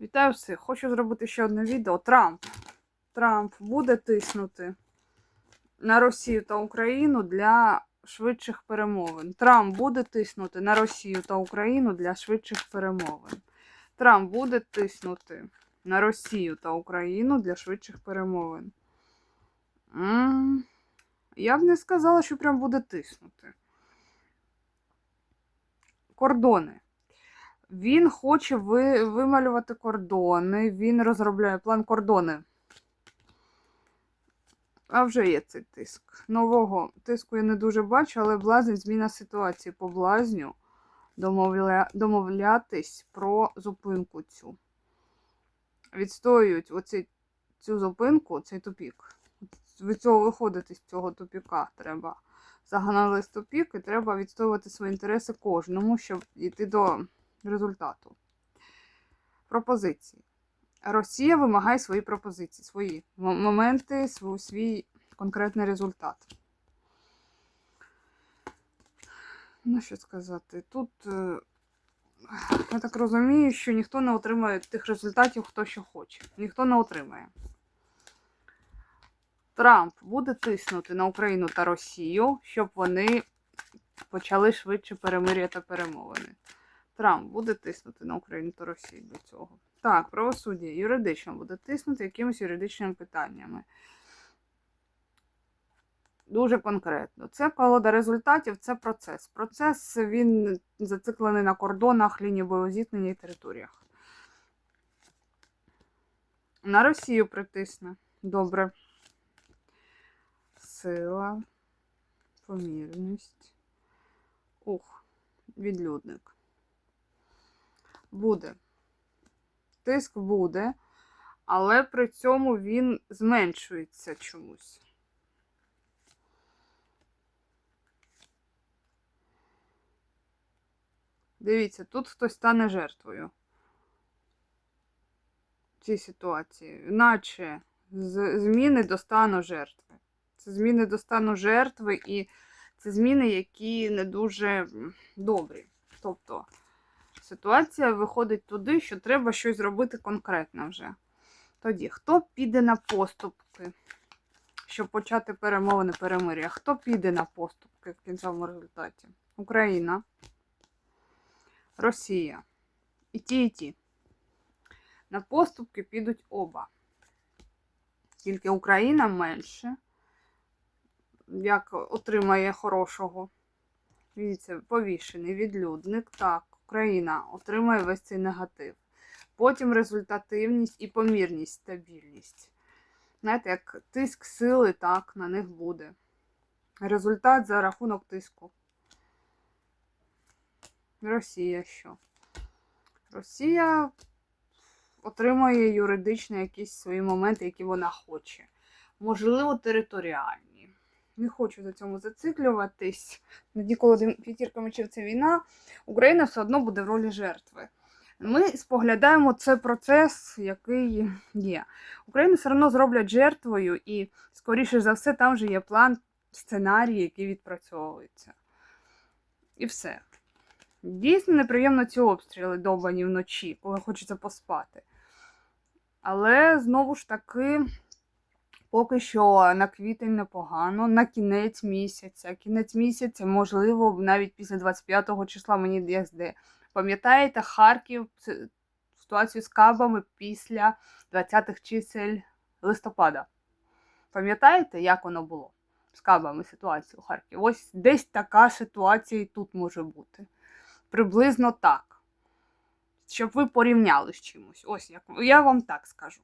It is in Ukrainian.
Вітаю всіх! Хочу зробити ще одне відео. Трамп. Трамп буде тиснути на Росію та Україну для швидших перемовин. Трамп буде тиснути на Росію та Україну для швидших перемовин. Трамп буде тиснути на Росію та Україну для швидших перемовин. Я б не сказала, що прям буде тиснути. Кордони. Він хоче ви, вималювати кордони, він розробляє план кордони. А вже є цей тиск. Нового тиску я не дуже бачу, але блазень зміна ситуації по блазню домовля... домовлятись про зупинку цю. Відстоюють оці, цю зупинку, цей тупік. Від цього виходити з цього тупіка треба. Загнали з тупік і треба відстоювати свої інтереси кожному, щоб йти до результату. Пропозиції. Росія вимагає свої пропозиції, свої моменти, свій, конкретний результат. Ну, що сказати, тут, е, я так розумію, що ніхто не отримає тих результатів, хто що хоче. Ніхто не отримає. Трамп буде тиснути на Україну та Росію, щоб вони почали швидше перемир'я та перемовини. Трамп буде тиснути на Україну та Росію до цього. Так, правосуддя юридично буде тиснути якимись юридичними питаннями. Дуже конкретно. Це колода результатів, це процес. Процес він зациклений на кордонах, лінії бойового зіткнення і територіях. На Росію притисне. Добре. Сила, помірність. Ух, відлюдник буде. Тиск буде, але при цьому він зменшується чомусь. Дивіться, тут хтось стане жертвою в цій ситуації. Наче з- зміни до стану жертви. Це зміни до стану жертви, і це зміни, які не дуже добрі. Тобто ситуація виходить туди, що треба щось зробити конкретно вже. Тоді, хто піде на поступки, щоб почати перемовини перемир'я? Хто піде на поступки в кінцевому результаті? Україна, Росія. І ті, і ті. На поступки підуть оба. Тільки Україна менше, як отримає хорошого. Дивіться, повішений відлюдник. Так, Україна отримає весь цей негатив. Потім результативність і помірність, стабільність. Знаєте, як тиск сили, так, на них буде. Результат за рахунок тиску. Росія що? Росія отримує юридично якісь свої моменти, які вона хоче. Можливо, територіальні. Не хочу за цьому зациклюватись. Ніколи п'ятірка мечів це війна. Україна все одно буде в ролі жертви. Ми споглядаємо цей процес, який є. Україну все одно зроблять жертвою, і, скоріше за все, там вже є план, сценарій, який відпрацьовується. І все. Дійсно неприємно ці обстріли довбані вночі, коли хочеться поспати. Але знову ж таки, поки що на квітень непогано, на кінець місяця. Кінець місяця, можливо, навіть після 25 числа мені десь де. Пам'ятаєте Харків, ситуацію з кабами після 20-х чисел листопада? Пам'ятаєте, як воно було з кабами ситуацію у Харкові? Ось десь така ситуація і тут може бути. Приблизно так. Щоб ви порівняли з чимось. Ось як я вам так скажу.